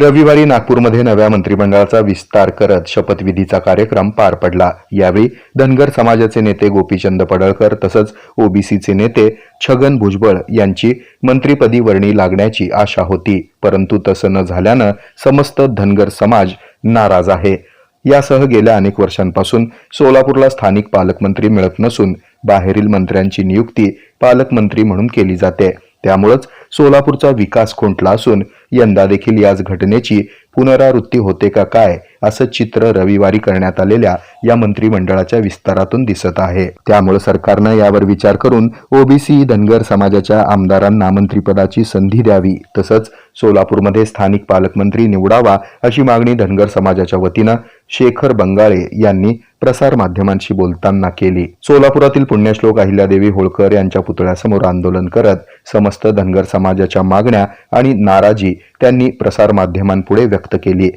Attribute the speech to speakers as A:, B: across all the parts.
A: रविवारी नागपूरमध्ये नव्या मंत्रिमंडळाचा विस्तार करत शपथविधीचा कार्यक्रम पार पडला. यावेळी धनगर समाजाचे नेते गोपीचंद पडळकर तसंच ओबीसीचे नेते छगन भुजबळ यांची मंत्रिपदी वर्णी लागण्याची आशा होती. परंतु तसं न झाल्यानं समस्त धनगर समाज नाराज आहे. यासह गेल्या अनेक वर्षांपासून सोलापूरला स्थानिक पालकमंत्री मिळत नसून बाहेरील मंत्र्यांची नियुक्ती पालकमंत्री म्हणून केली जाते. त्यामुळंच सोलापूरचा विकास खुंटला असून यंदा देखील याच घटनेची पुनरावृत्ती होते का काय असं चित्र रविवारी करण्यात आलेल्या या मंत्रिमंडळाच्या विस्तारातून दिसत आहे. त्यामुळे सरकारनं यावर विचार करून ओबीसी धनगर समाजाच्या आमदारांना मंत्रिपदाची संधी द्यावी तसंच सोलापूरमध्ये स्थानिक पालकमंत्री निवडावा अशी मागणी धनगर समाजाच्या वतीनं शेखर बंगाळे यांनी प्रसार माध्यमांशी बोलताना केली. सोलापुरातील पुण्यश्लोक अहिल्यादेवी होळकर यांच्या पुतळ्यासमोर आंदोलन करत समस्त धनगर समाजाच्या मागण्या आणि नाराजी त्यांनी प्रसार माध्यमांपुढे व्यक्त केली.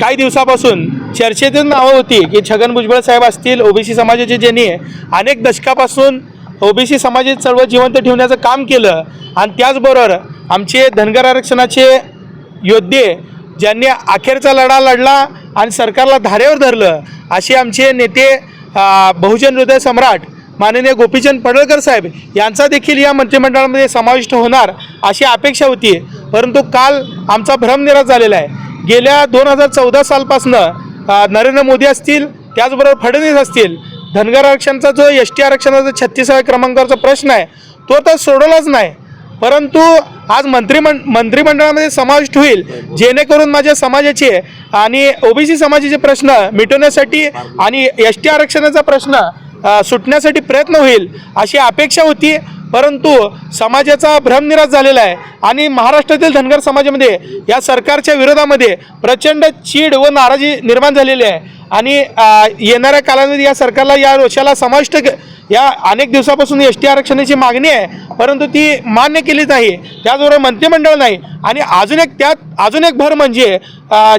B: काही दिवसापासून चर्चेतून नावं होती की छगन भुजबळ साहेब असतील ओबीसी समाजाचे ज्यांनी अनेक दशकापासून ओबीसी समाजाची चळवळ जिवंत ठेवण्याचं काम केलं आणि त्याचबरोबर आमचे धनगर आरक्षणाचे योद्धे ज्यांनी अखेरचा लढा लढला आणि सरकारला धारेवर धरलं असे आमचे नेते बहुजन हृदय सम्राट माननीय गोपीचंद पडळकर साहेब यांचा देखील या मंत्रिमंडळामध्ये समाविष्ट होणार अशी अपेक्षा होती परंतु काल आमचा भ्रमनिराश झालेला आहे. गेल्या दोन हजार चौदा सालपासनं नरेंद्र मोदी असतील त्याचबरोबर फडणवीस असतील धनगर आरक्षणचा जो एस टी आरक्षणाचा छत्तीसाव्या क्रमांकाचा प्रश्न आहे तो तर सोडवलाच नाही. परंतु आज मंत्रिमंड मंत्रिमंडळामध्ये समाविष्ट होईल जेणेकरून माझ्या समाजाचे आणि ओबीसी समाजाचे प्रश्न मिटवण्यासाठी आणि एस टी आरक्षणाचा प्रश्न सुटण्यासाठी प्रयत्न होईल अशी अपेक्षा होती परंतु समाजाचा भ्रमनिराश झालेला आहे. आणि महाराष्ट्रातील धनगर समाजामध्ये या सरकारच्या विरोधामध्ये प्रचंड चीड व नाराजी निर्माण झालेली आहे. आणि येणाऱ्या कालामध्ये या सरकारला या रोषाला समाविष्ट या अनेक दिवसापासून एस टी आरक्षणाची मागणी आहे परंतु ती मान्य केली नाही. त्याचबरोबर मंत्रिमंडळ नाही. आणि अजून एक त्यात अजून एक भर म्हणजे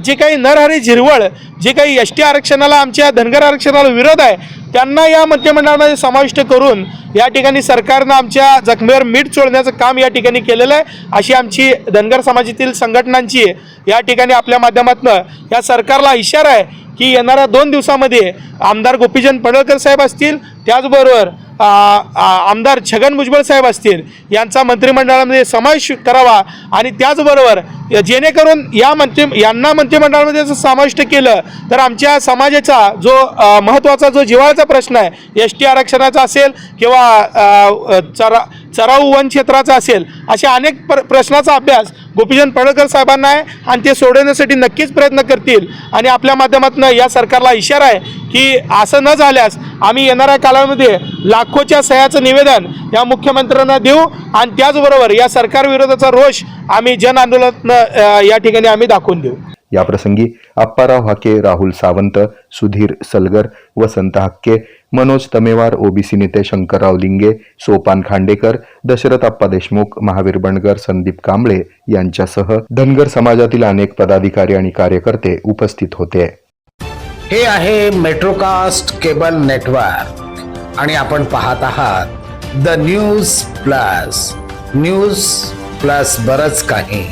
B: जे काही नरहरी झिरवळ जे काही एस टी आरक्षणाला आमच्या धनगर आरक्षणाला विरोध आहे त्यांना या मंत्रिमंडळामध्ये समाविष्ट करून या ठिकाणी सरकारनं आमच्या जखमेवर मीठ चोळण्याचं काम या ठिकाणी केलेलं आहे. अशी आमची धनगर समाजातील संघटनांची या ठिकाणी आपल्या माध्यमातून या सरकारला इशारा आहे. की येणाऱ्या दोन दिवसामध्ये आमदार गोपीचंद पडळकर साहेब असतील त्याचबरोबर आमदार छगन भुजबळ साहेब असतील यांचा मंत्रिमंडळामध्ये समावेश करावा आणि त्याचबरोबर जेणेकरून या मंत्री यांना मंत्रिमंडळामध्ये जर समाविष्ट केलं तर आमच्या समाजाचा जो महत्त्वाचा जो जिव्हाळ्याचा प्रश्न आहे एस टी आरक्षणाचा असेल किंवा चरा चराऊ वन क्षेत्राचा असेल अशा अनेक प्र प्रश्नाचा अभ्यास गोपीचंद पडळकर साहेबांना आहे आणि ते सोडवण्यासाठी नक्कीच प्रयत्न करतील. आणि आपल्या माध्यमातून या सरकारला इशारा आहे की असं न झाल्यास आम्ही येणाऱ्या काळामध्ये लाखोच्या सह्याचं निवेदन या मुख्यमंत्र्यांना देऊ आणि त्याचबरोबर या सरकारविरोधाचा रोष आम्ही जन आंदोलन या ठिकाणी आम्ही दाखवून देऊ.
A: याप्रसंगी अप्पाराव हाके राहुल सावंत सुधीर सलगर वसंत हक्के मनोज तमेवार ओबीसी नेते शंकरराव लिंगे सोपान खांडेकर दशरथ अप्पा देशमुख महावीर बणगर संदीप कांबळे यांच्यासह धनगर समाजातील अनेक पदाधिकारी आणि कार्यकर्ते उपस्थित होते.
C: हे आहे मेट्रोकास्ट केबल नेटवर्क आणि आपण पाहत आहात the news plus. News plus बरच काही.